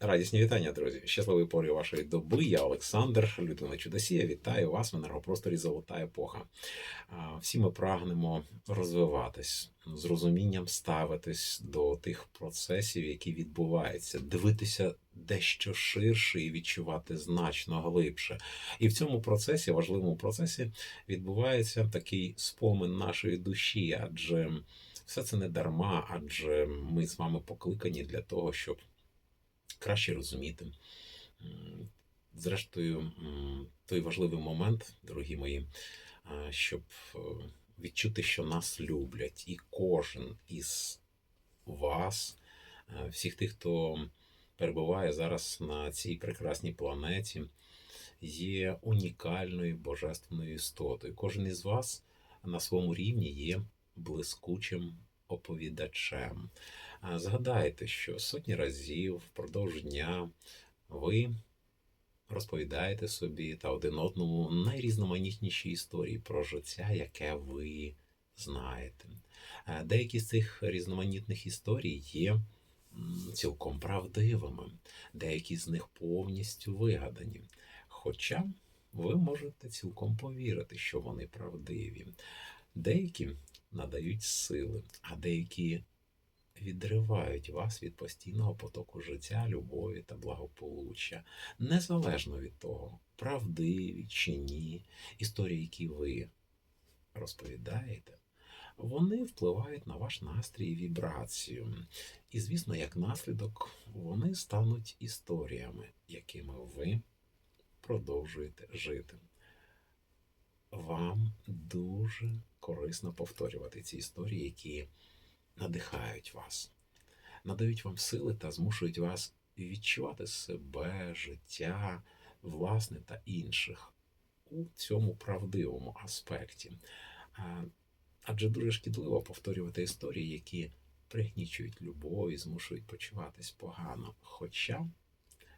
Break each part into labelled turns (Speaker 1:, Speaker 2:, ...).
Speaker 1: Радісні вітання, друзі. Щасливої пори вашої доби. Я Олександр, людина Чудосія. Вітаю вас в енергопросторі Золота епоха. Всі ми прагнемо розвиватись, з розумінням ставитись до тих процесів, які відбуваються, дивитися дещо ширше і відчувати значно глибше. І в цьому процесі, важливому процесі, відбувається такий спомин нашої душі, адже все це не дарма, адже ми з вами покликані для того, щоб краще розуміти. Зрештою, той важливий момент, дорогі мої, щоб е, відчути, що нас люблять, і кожен із вас, е, всіх тих, хто перебуває зараз на цій прекрасній планеті, є унікальною божественною істотою. Кожен із вас на своєму рівні є блискучим оповідачем. Згадайте, що сотні разів впродовж дня ви розповідаєте собі та один одному найрізноманітніші історії про життя, яке ви знаєте. Деякі з цих різноманітних історій є цілком правдивими, деякі з них повністю вигадані. Хоча ви можете цілком повірити, що вони правдиві. Деякі надають сили, а деякі відривають вас від постійного потоку життя, любові та благополуччя, незалежно від того, правдиві чи ні, історії, які ви розповідаєте, вони впливають на ваш настрій і вібрацію. І, звісно, як наслідок, вони стануть історіями, якими ви продовжуєте жити. Вам дуже корисно повторювати ці історії, які надихають вас, надають вам сили та змушують вас відчувати себе, життя, власне та інших у цьому правдивому аспекті. Адже дуже шкідливо повторювати історії, які пригнічують любов і змушують почуватись погано. Хоча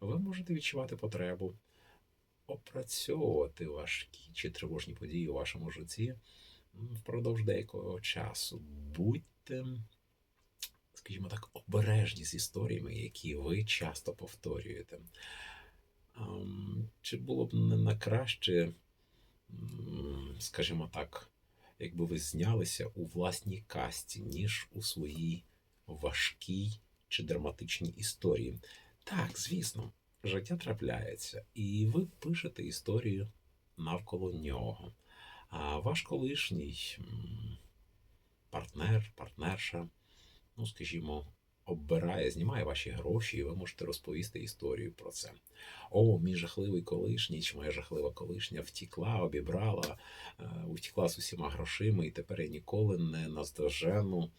Speaker 1: ви можете відчувати потребу опрацьовувати важкі чи тривожні події у вашому житті впродовж деякого часу. Будьте, скажімо так, обережні з історіями, які ви часто повторюєте. Чи було б не на краще, скажімо так, якби ви знялися у власній касті, ніж у своїй важкій чи драматичній історії? Так, звісно, життя трапляється, і ви пишете історію навколо нього. А ваш колишній партнер, партнерша, ну, скажімо, оббирає, знімає ваші гроші, і ви можете розповісти історію про це. О, мій жахливий колишній, чи моя жахлива колишня втікла, обібрала, е, втікла з усіма грошима, і тепер я ніколи не наздожену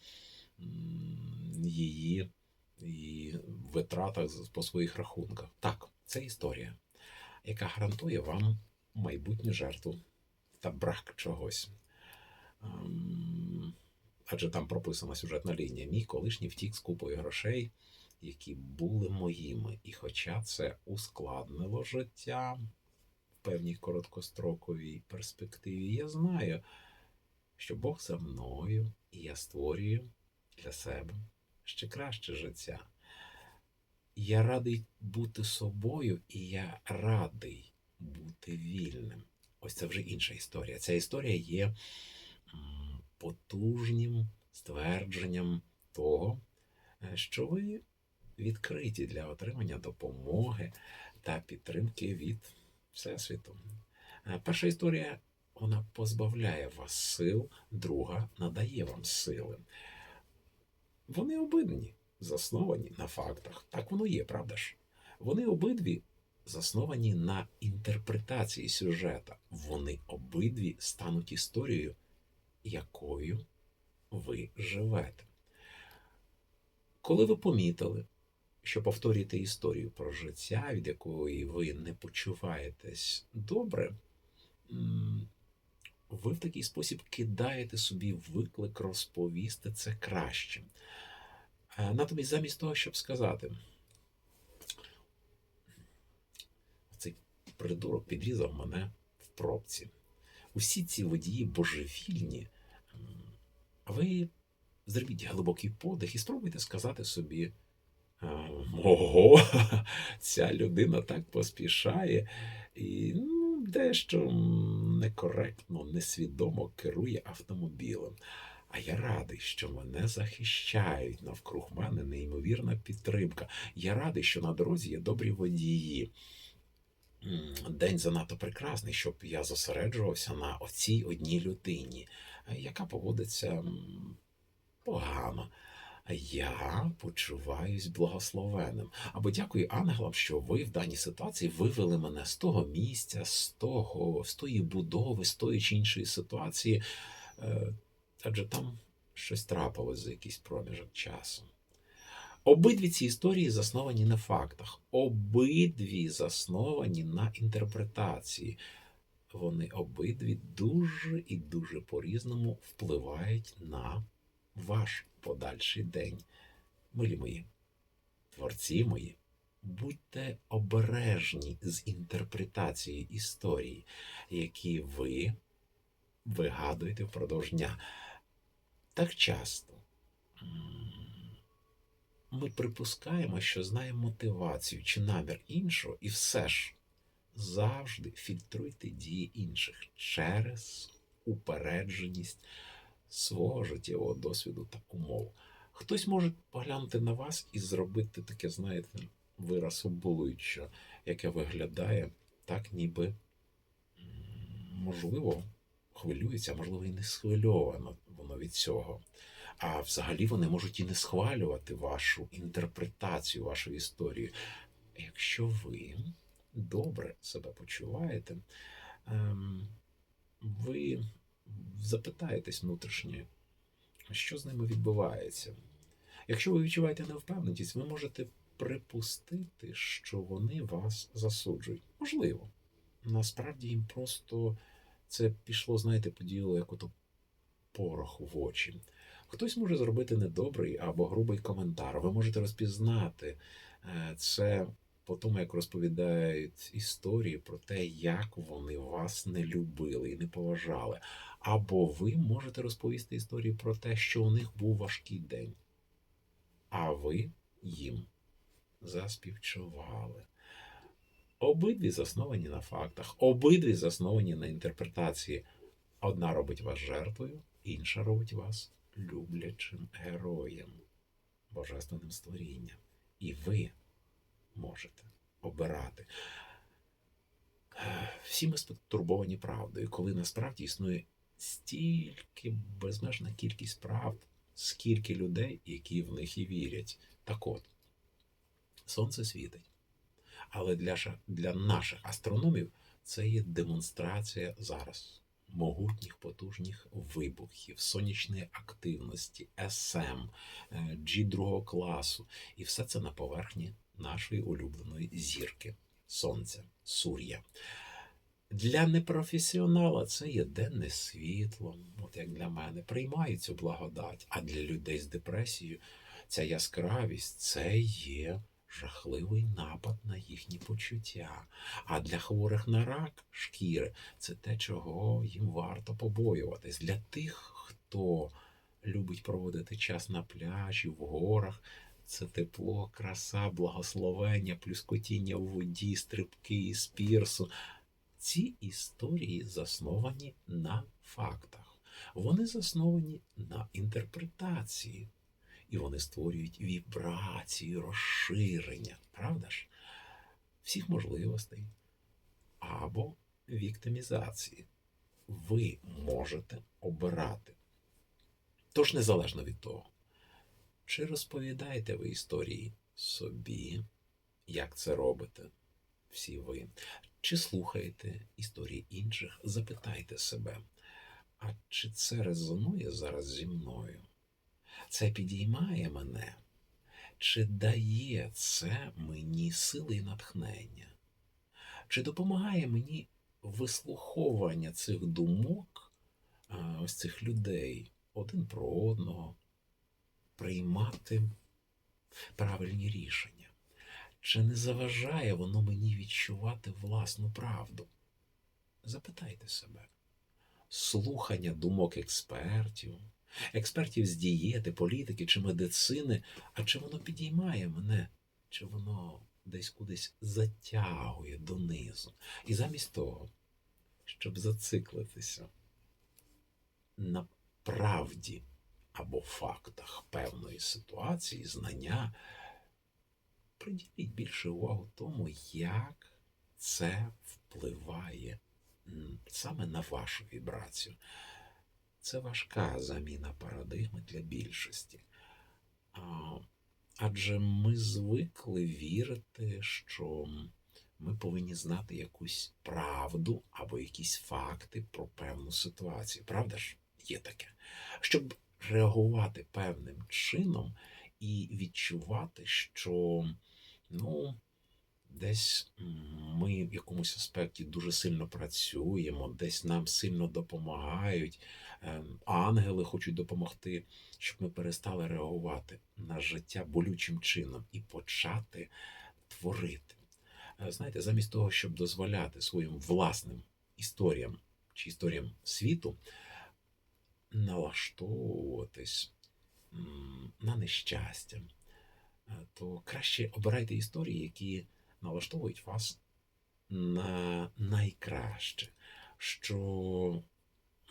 Speaker 1: її і витратах по своїх рахунках. Так, це історія, яка гарантує вам майбутню жертву та брак чогось. Ем, Адже там прописана сюжетна лінія. Мій колишній втік з купою грошей, які були моїми. І хоча це ускладнило життя в певній короткостроковій перспективі, я знаю, що Бог за мною, і я створюю для себе ще краще життя. Я радий бути собою, і я радий бути вільним. Ось це вже інша історія. Ця історія є потужнім ствердженням того, е, що ви відкриті для отримання допомоги та підтримки від Всесвіту. Е, Перша історія вона позбавляє вас сил, друга надає вам сили. Вони обидві засновані на фактах. Так воно є, правда ж? Вони обидві засновані на інтерпретації сюжета. Вони обидві стануть історією, якою ви живете. Коли ви помітили, що повторюєте історію про життя, від якої ви не почуваєтесь добре, ви в такий спосіб кидаєте собі виклик розповісти це краще. Е, Натомість, замість того, щоб сказати, цей придурок підрізав мене в пробці. Усі ці водії божевільні. Ви зробіть глибокий подих і спробуйте сказати собі Ого, ця людина так поспішає і ну, дещо некоректно, несвідомо керує автомобілем. А я радий, що мене захищають навкруг мене неймовірна підтримка. Я радий, що на дорозі є добрі водії. День занадто прекрасний, щоб я зосереджувався на оцій одній людині, яка поводиться погано. Я почуваюсь благословенним. Або дякую ангелам, що ви в даній ситуації вивели мене з того місця, з того, з тої будови, з тої чи іншої ситуації. Е, Адже там щось трапилось за якийсь проміжок часу. Обидві ці історії засновані на фактах, обидві засновані на інтерпретації. Вони обидві дуже і дуже по-різному впливають на ваш подальший день. Милі мої, творці мої, будьте обережні з інтерпретацією історії, які ви вигадуєте впродовж дня. Так часто ми припускаємо, що знаємо мотивацію чи намір іншого, і все ж завжди фільтруйте дії інших через упередженість свого життєвого досвіду та умов. Хтось може поглянути на вас і зробити таке, знаєте, вираз обличчя, яке виглядає так, ніби можливо хвилюється, а можливо, і не схвильовано воно від цього. А взагалі вони можуть і не схвалювати вашу інтерпретацію, вашої історії. Якщо ви добре себе почуваєте, ем, ви запитаєтесь внутрішньо, що з ними відбувається. Якщо ви відчуваєте невпевненість, ви можете припустити, що вони вас засуджують. Можливо. Насправді їм просто це пішло, знаєте, поділо як ото порох в очі. Хтось може зробити недобрий або грубий коментар. Ви можете розпізнати е, це по тому, як розповідають історії про те, як вони вас не любили і не поважали. Або ви можете розповісти історії про те, що у них був важкий день, а ви їм заспівчували. Обидві засновані на фактах, обидві засновані на інтерпретації. Одна робить вас жертвою, інша робить вас люблячим героєм, божественним створінням. І ви можете обирати. Всі ми стурбовані правдою, коли насправді існує стільки безмежна кількість правд, скільки людей, які в них і вірять. Так от, сонце світить. Але для, для наших астрономів це є демонстрація зараз могутніх потужних вибухів, сонячної активності, СМ, е, G другого класу. І все це на поверхні нашої улюбленої зірки Сонця, Сур'я. Для непрофесіонала це є денне світло, от як для мене, приймаю цю благодать. А для людей з депресією ця яскравість це є жахливий напад на їхні почуття. А для хворих на рак шкіри це те, чого їм варто побоюватись. Для тих, хто любить проводити час на пляжі, в горах. Це тепло, краса, благословення, плюскотіння в воді, стрибки із пірсу. Ці історії засновані на фактах. Вони засновані на інтерпретації. І вони створюють вібрації, розширення, правда ж? Всіх можливостей або віктимізації. Ви можете обирати. Тож, незалежно від того, чи розповідаєте ви історії собі, як це робите всі ви, чи слухаєте історії інших, запитайте себе, а чи це резонує зараз зі мною? Це підіймає мене? Чи дає це мені сили і натхнення? Чи допомагає мені вислуховування цих думок, ось цих людей один про одного, приймати правильні рішення? Чи не заважає воно мені відчувати власну правду? Запитайте себе. Слухання думок експертів, експертів з дієти, політики чи медицини. А чи воно підіймає мене, чи воно десь кудись затягує донизу? І замість того, щоб зациклитися на правді або фактах певної ситуації, знання, приділіть більше увагу тому, як це впливає саме на вашу вібрацію. Це важка заміна парадигми для більшості. Адже ми звикли вірити, що ми повинні знати якусь правду або якісь факти про певну ситуацію. Правда ж, є таке. Щоб реагувати певним чином і відчувати, що ну, десь ми в якомусь аспекті дуже сильно працюємо, десь нам сильно допомагають, ем, ангели хочуть допомогти, щоб ми перестали реагувати на життя болючим чином і почати творити. Е, Знаєте, замість того, щоб дозволяти своїм власним історіям чи історіям світу налаштовуватись на нещастя, е, то краще обирайте історії, які налаштовують вас на найкраще, що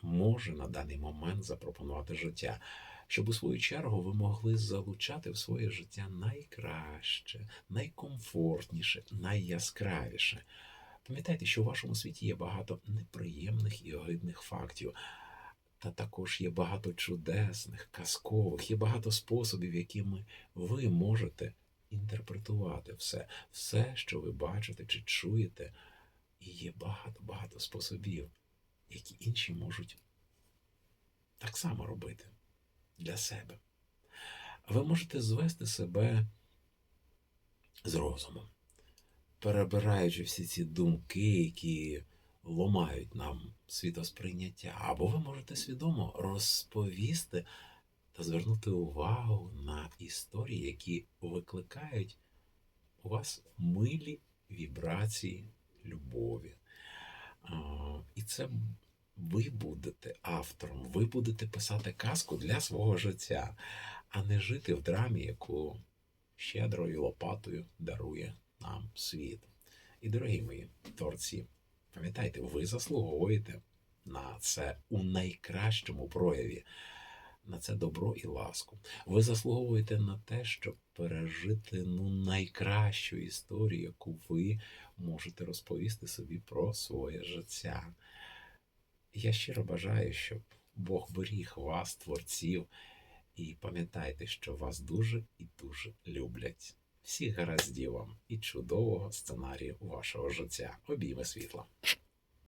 Speaker 1: може на даний момент запропонувати життя, щоб у свою чергу ви могли залучати в своє життя найкраще, найкомфортніше, найяскравіше. Пам'ятайте, що у вашому світі є багато неприємних і огидних фактів. Та також є багато чудесних, казкових, є багато способів, якими ви можете інтерпретувати все, все, що ви бачите чи чуєте. І є багато-багато способів, які інші можуть так само робити для себе. Ви можете звести себе з розумом, перебираючи всі ці думки, які ломають нам світосприйняття, або ви можете свідомо розповісти та звернути увагу на історії, які викликають у вас милі вібрації любові. І це ви будете автором, ви будете писати казку для свого життя, а не жити в драмі, яку щедрою лопатою дарує нам світ. І, дорогі мої творці, пам'ятайте, ви заслуговуєте на це у найкращому прояві, на це добро і ласку. Ви заслуговуєте на те, щоб пережити ну, найкращу історію, яку ви можете розповісти собі про своє життя. Я щиро бажаю, щоб Бог беріг вас, творців, і пам'ятайте, що вас дуже і дуже люблять. Всіх гараздів вам і чудового сценарію вашого життя. Обійми світла.